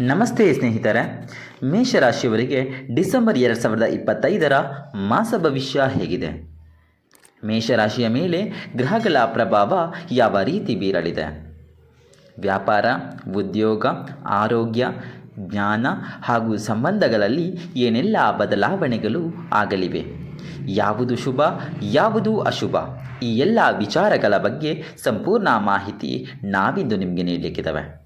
ನಮಸ್ತೆ ಸ್ನೇಹಿತರೆ, ಮೇಷರಾಶಿಯವರಿಗೆ ಡಿಸೆಂಬರ್ ಎರಡು ಸಾವಿರದ ಇಪ್ಪತ್ತೈದರ ಮಾಸ ಭವಿಷ್ಯ ಹೇಗಿದೆ? ಮೇಷರಾಶಿಯ ಮೇಲೆ ಗ್ರಹಗಳ ಪ್ರಭಾವ ಯಾವ ರೀತಿ ಬೀರಲಿದೆ? ವ್ಯಾಪಾರ, ಉದ್ಯೋಗ, ಆರೋಗ್ಯ, ಜ್ಞಾನ ಹಾಗೂ ಸಂಬಂಧಗಳಲ್ಲಿ ಏನೆಲ್ಲ ಬದಲಾವಣೆಗಳು ಆಗಲಿವೆ? ಯಾವುದು ಶುಭ, ಯಾವುದು ಅಶುಭ? ಈ ಎಲ್ಲ ವಿಚಾರಗಳ ಬಗ್ಗೆ ಸಂಪೂರ್ಣ ಮಾಹಿತಿ ನಾವಿಂದು ನಿಮಗೆ ನೀಡಲಿಕ್ಕಿದ್ದಾವೆ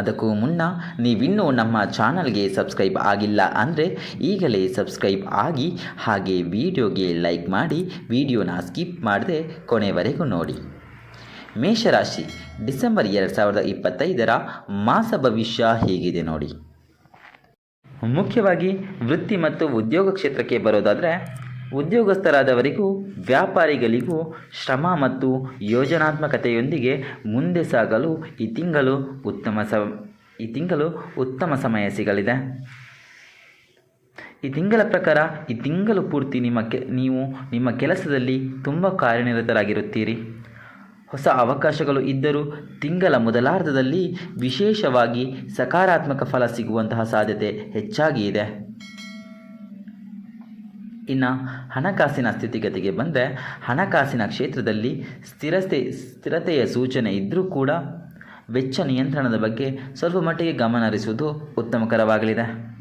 ಅದಕ್ಕೂ ಮುನ್ನ ನೀವಿನ್ನೂ ನಮ್ಮ ಚಾನಲ್ಗೆ ಸಬ್ಸ್ಕ್ರೈಬ್ ಆಗಿಲ್ಲ ಅಂದರೆ ಈಗಲೇ ಸಬ್ಸ್ಕ್ರೈಬ್ ಆಗಿ ಹಾಗೆ ವಿಡಿಯೋಗೆ ಲೈಕ್ ಮಾಡಿ ವಿಡಿಯೋನ ಸ್ಕಿಪ್ ಮಾಡದೆ ಕೊನೆವರೆಗೂ ನೋಡಿ. ಮೇಷರಾಶಿ, ಡಿಸೆಂಬರ್ ಎರಡು ಸಾವಿರದ ಇಪ್ಪತ್ತೈದರ ಮಾಸ ಭವಿಷ್ಯ ಹೇಗಿದೆ ನೋಡಿ. ಮುಖ್ಯವಾಗಿ ವೃತ್ತಿ ಮತ್ತು ಉದ್ಯೋಗ ಕ್ಷೇತ್ರಕ್ಕೆ ಬರೋದಾದರೆ ಉದ್ಯೋಗಸ್ಥರಾದವರಿಗೂ, ವ್ಯಾಪಾರಿಗಳಿಗೂ ಶ್ರಮ ಮತ್ತು ಯೋಜನಾತ್ಮಕತೆಯೊಂದಿಗೆ ಮುಂದೆ ಸಾಗಲು ಈ ತಿಂಗಳು ಉತ್ತಮ ಸ, ಈ ತಿಂಗಳು ಉತ್ತಮ ಸಮಯ ಸಿಗಲಿದೆ. ಈ ತಿಂಗಳ ಪ್ರಕಾರ, ಈ ತಿಂಗಳು ಪೂರ್ತಿ ನಿಮ್ಮ ನೀವು ನಿಮ್ಮ ಕೆಲಸದಲ್ಲಿ ತುಂಬ ಕಾರ್ಯನಿರತರಾಗಿರುತ್ತೀರಿ. ಹೊಸ ಅವಕಾಶಗಳು ಇದ್ದರೂ ತಿಂಗಳ ಮೊದಲಾರ್ಧದಲ್ಲಿ ವಿಶೇಷವಾಗಿ ಸಕಾರಾತ್ಮಕ ಫಲ ಸಿಗುವಂತಹ ಸಾಧ್ಯತೆ ಹೆಚ್ಚಾಗಿ ಇದೆ. ಇನ್ನು ಹಣಕಾಸಿನ ಸ್ಥಿತಿಗತಿಗೆ ಬಂದರೆ ಹಣಕಾಸಿನ ಕ್ಷೇತ್ರದಲ್ಲಿ ಸ್ಥಿರತೆ, ಸ್ಥಿರತೆಯ ಸೂಚನೆ ಇದ್ದರೂ ಕೂಡ ವೆಚ್ಚ ನಿಯಂತ್ರಣದ ಬಗ್ಗೆ ಸ್ವಲ್ಪ ಮಟ್ಟಿಗೆ ಗಮನ ಹರಿಸುವುದು ಉತ್ತಮಕರವಾಗಲಿದೆ.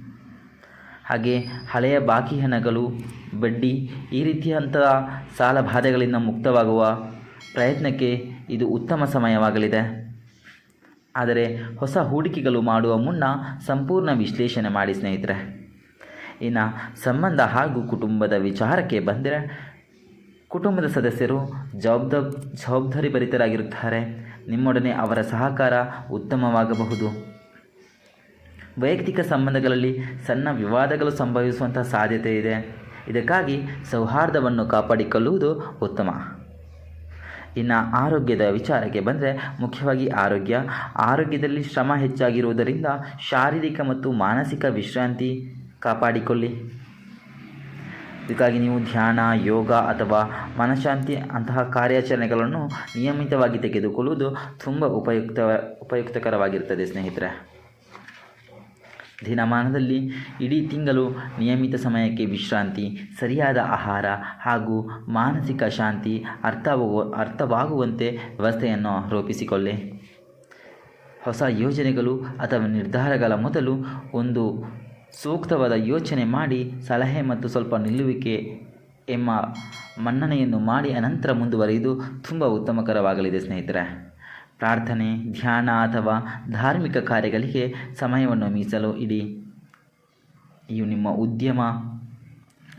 ಹಾಗೆ ಹಳೆಯ ಬಾಕಿ ಹಣಗಳು, ಬಡ್ಡಿ ಈ ರೀತಿಯಂತಹ ಸಾಲ ಬಾಧೆಗಳಿಂದ ಮುಕ್ತವಾಗುವ ಪ್ರಯತ್ನಕ್ಕೆ ಇದು ಉತ್ತಮ ಸಮಯವಾಗಲಿದೆ. ಆದರೆ ಹೊಸ ಹೂಡಿಕೆಗಳು ಮಾಡುವ ಮುನ್ನ ಸಂಪೂರ್ಣ ವಿಶ್ಲೇಷಣೆ ಮಾಡಿ ಸ್ನೇಹಿತರೆ. ಇನ್ನು ಸಂಬಂಧ ಹಾಗೂ ಕುಟುಂಬದ ವಿಚಾರಕ್ಕೆ ಬಂದರೆ ಕುಟುಂಬದ ಸದಸ್ಯರು ಜವಾಬ್ದ ಜವಾಬ್ದಾರಿ ಭರಿತರಾಗಿರುತ್ತಾರೆ ನಿಮ್ಮೊಡನೆ ಅವರ ಸಹಕಾರ ಉತ್ತಮವಾಗಬಹುದು. ವೈಯಕ್ತಿಕ ಸಂಬಂಧಗಳಲ್ಲಿ ಸಣ್ಣ ವಿವಾದಗಳು ಸಂಭವಿಸುವಂಥ ಸಾಧ್ಯತೆ ಇದೆ. ಇದಕ್ಕಾಗಿ ಸೌಹಾರ್ದವನ್ನು ಕಾಪಾಡಿಕೊಳ್ಳುವುದು ಉತ್ತಮ. ಇನ್ನು ಆರೋಗ್ಯದ ವಿಚಾರಕ್ಕೆ ಬಂದರೆ ಮುಖ್ಯವಾಗಿ ಆರೋಗ್ಯ. ಆರೋಗ್ಯದಲ್ಲಿ ಶ್ರಮ ಹೆಚ್ಚಾಗಿರುವುದರಿಂದ ಶಾರೀರಿಕ ಮತ್ತು ಮಾನಸಿಕ ವಿಶ್ರಾಂತಿ ಕಾಪಾಡಿಕೊಳ್ಳಿ. ಇದಕ್ಕಾಗಿ ನೀವು ಧ್ಯಾನ, ಯೋಗ ಅಥವಾ ಮನಃಶಾಂತಿ ಅಂತಹ ಕಾರ್ಯಾಚರಣೆಗಳನ್ನು ನಿಯಮಿತವಾಗಿ ತೆಗೆದುಕೊಳ್ಳುವುದು ತುಂಬ ಉಪಯುಕ್ತ, ಉಪಯುಕ್ತಕರವಾಗಿರುತ್ತದೆ ಸ್ನೇಹಿತರೆ. ದಿನಮಾನದಲ್ಲಿ ಇಡೀ ತಿಂಗಳು ನಿಯಮಿತ ಸಮಯಕ್ಕೆ ವಿಶ್ರಾಂತಿ, ಸರಿಯಾದ ಆಹಾರ ಹಾಗೂ ಮಾನಸಿಕ ಶಾಂತಿ ಅರ್ಥವಾಗುವ, ಅರ್ಥವಾಗುವಂತೆ ವ್ಯವಸ್ಥೆಯನ್ನು ರೂಪಿಸಿಕೊಳ್ಳಿ. ಹೊಸ ಯೋಜನೆಗಳು ಅಥವಾ ನಿರ್ಧಾರಗಳ ಮೊದಲು ಒಂದು ಸೂಕ್ತವಾದ ಯೋಚನೆ ಮಾಡಿ, ಸಲಹೆ ಮತ್ತು ಸ್ವಲ್ಪ ನಿಲ್ಲುವಿಕೆ ಎಂಬ ಮನ್ನಣೆಯನ್ನು ಮಾಡಿ, ಅನಂತರ ಮುಂದುವರಿಯುವುದು ತುಂಬ ಉತ್ತಮಕರವಾಗಲಿದೆ ಸ್ನೇಹಿತರೆ. ಪ್ರಾರ್ಥನೆ, ಧ್ಯಾನ ಅಥವಾ ಧಾರ್ಮಿಕ ಕಾರ್ಯಗಳಿಗೆ ಸಮಯವನ್ನು ಮೀಸಲು ಇಡಿ. ಇವು ನಿಮ್ಮ ಉದ್ಯಮ,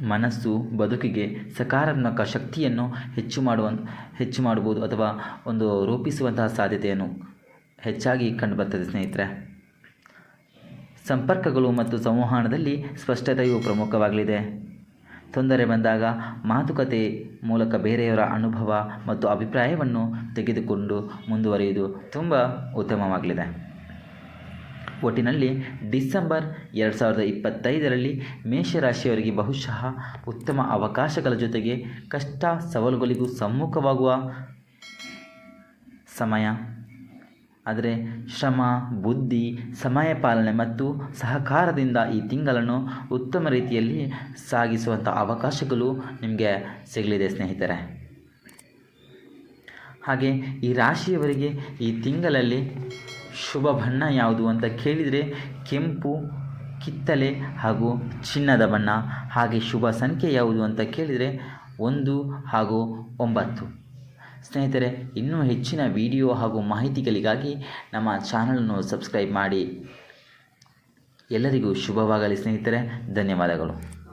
ಮನಸ್ಸು, ಬದುಕಿಗೆ ಸಕಾರಾತ್ಮಕ ಶಕ್ತಿಯನ್ನು ಹೆಚ್ಚು ಮಾಡುವ, ಹೆಚ್ಚು ಮಾಡಬಹುದು ಅಥವಾ ಒಂದು ರೂಪಿಸುವಂತಹ ಸಾಧ್ಯತೆಯನ್ನು ಹೆಚ್ಚಾಗಿ ಕಂಡುಬರ್ತದೆ ಸ್ನೇಹಿತರೆ. ಸಂಪರ್ಕಗಳು ಮತ್ತು ಸಂವಹನದಲ್ಲಿ ಸ್ಪಷ್ಟತೆಯು ಪ್ರಮುಖವಾಗಲಿದೆ. ತೊಂದರೆ ಬಂದಾಗ ಮಾತುಕತೆ ಮೂಲಕ ಬೇರೆಯವರ ಅನುಭವ ಮತ್ತು ಅಭಿಪ್ರಾಯವನ್ನು ತೆಗೆದುಕೊಂಡು ಮುಂದುವರಿಯುವುದು ತುಂಬ ಉತ್ತಮವಾಗಲಿದೆ. ಒಟ್ಟಿನಲ್ಲಿ ಡಿಸೆಂಬರ್ ಎರಡು ಸಾವಿರದ ಇಪ್ಪತ್ತೈದರಲ್ಲಿ ಮೇಷರಾಶಿಯವರಿಗೆ ಬಹುಶಃ ಉತ್ತಮ ಅವಕಾಶಗಳ ಜೊತೆಗೆ ಕಷ್ಟ ಸವಾಲುಗಳಿಗೂ ಸಮ್ಮುಖವಾಗುವ ಸಮಯ. ಆದರೆ ಶ್ರಮ, ಬುದ್ಧಿ, ಸಮಯ ಪಾಲನೆ ಮತ್ತು ಸಹಕಾರದಿಂದ ಈ ತಿಂಗಳನ್ನು ಉತ್ತಮ ರೀತಿಯಲ್ಲಿ ಸಾಗಿಸುವಂಥ ಅವಕಾಶಗಳು ನಿಮಗೆ ಸಿಗಲಿದೆ, ಸ್ನೇಹಿತರೆ. ಹಾಗೆ ಈ ರಾಶಿಯವರಿಗೆ ಈ ತಿಂಗಳಲ್ಲಿ ಶುಭ ಬಣ್ಣ ಯಾವುದು ಅಂತ ಕೇಳಿದರೆ ಕೆಂಪು ಕಿತ್ತಲೆ ಹಾಗೂ ಚಿನ್ನದ ಬಣ್ಣ. ಹಾಗೆ ಶುಭ ಸಂಖ್ಯೆ ಯಾವುದು ಅಂತ ಕೇಳಿದರೆ ಒಂದು ಹಾಗೂ ಒಂಬತ್ತು. ಸ್ನೇಹಿತರೆ ಇನ್ನೂ ಹೆಚ್ಚಿನ ವಿಡಿಯೋ ಹಾಗೂ ಮಾಹಿತಿಗಳಿಗಾಗಿ ನಮ್ಮ ಚಾನಲನ್ನು ಸಬ್ಸ್ಕ್ರೈಬ್ ಮಾಡಿ. ಎಲ್ಲರಿಗೂ ಶುಭವಾಗಲಿ ಸ್ನೇಹಿತರೆ. ಧನ್ಯವಾದಗಳು.